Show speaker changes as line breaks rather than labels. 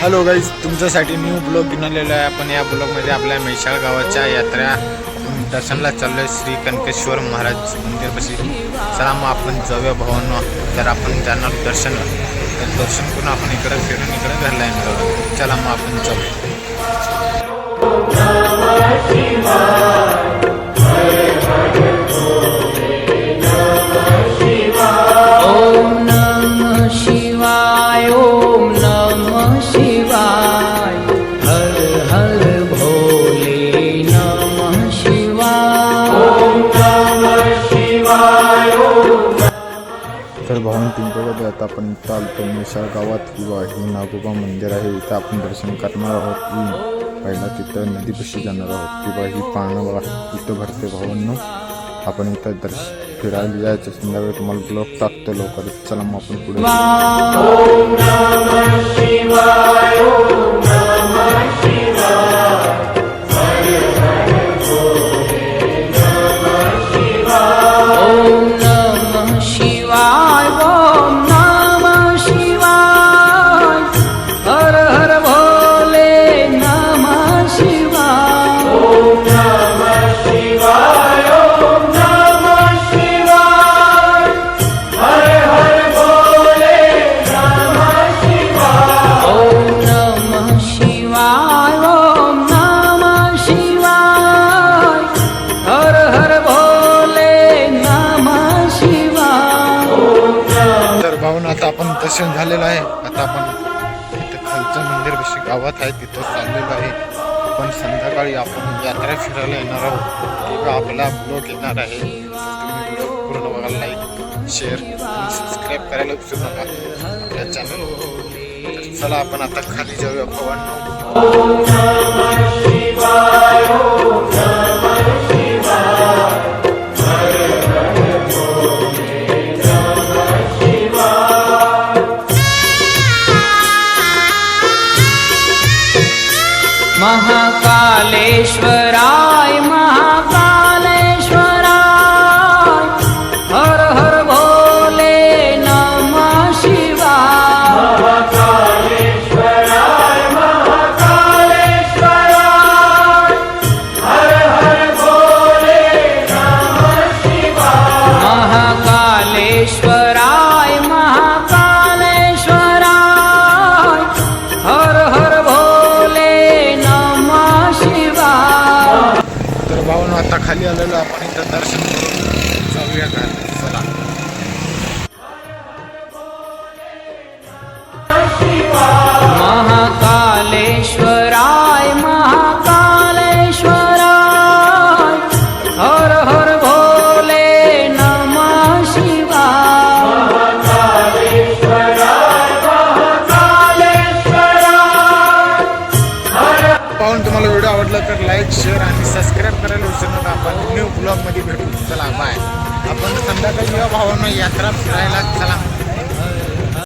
Hello guys तुमच्यासाठी new blog घेऊन आलेलो आहे. आपण या ब्लॉगमध्ये आपल्या मेशाळ गावाच्या यात्रा दर्शनला चाललोय. श्री कनकेश्वर महाराज मंदिरपाशी चला मग आपण जाऊया भावांनो. तर आपण जाणार दर्शन. तर दर्शन करून आपण इकडं फिरून इकडं घरला येणार चला मग आपण जाऊया. तर भाऊन तुमच्याकडे आता आपण इथं आलतो. म्हैसाळ गावात किंवा ही नागोबा मंदिर आहे इथं आपण दर्शन करणार आहोत. की पहिला तिथं नदीपाशी जाणार आहोत किंवा ही पाळणं बघा इथं भरते भावांनो. आपण इथं दर्श फिरायला जायचं संध्याकाळी तुम्हाला ब्लॉग टाकतो लवकर चला मग आपण पुढे आता आपण दर्शन झालेलं आहे. आता आपण इथं खालचं मंदिर बशी गावात आहे तिथं चाललेलं आहे. आपण संध्याकाळी आपण यात्रा फिरायला येणार आहोत. किंवा आपला ब्लॉग येणार आहे. तुम्ही ब्लॉग पूर्ण बघायला लाईक शेअर सबस्क्राईब करायला विसरू नका. आपल्या चॅनल चला आपण आता खाली जाऊया. भवांनो
महाकालेश्वराय महाकालेश्वराय
खाली आलेलं आपण इथं दर्शन करून जाऊया. का चला. विसरू नका आपण न्यू ब्लॉगमध्ये भेटू. चला बाय आपण संध्याकाळी या भावांना यात्रा फिरायला चला.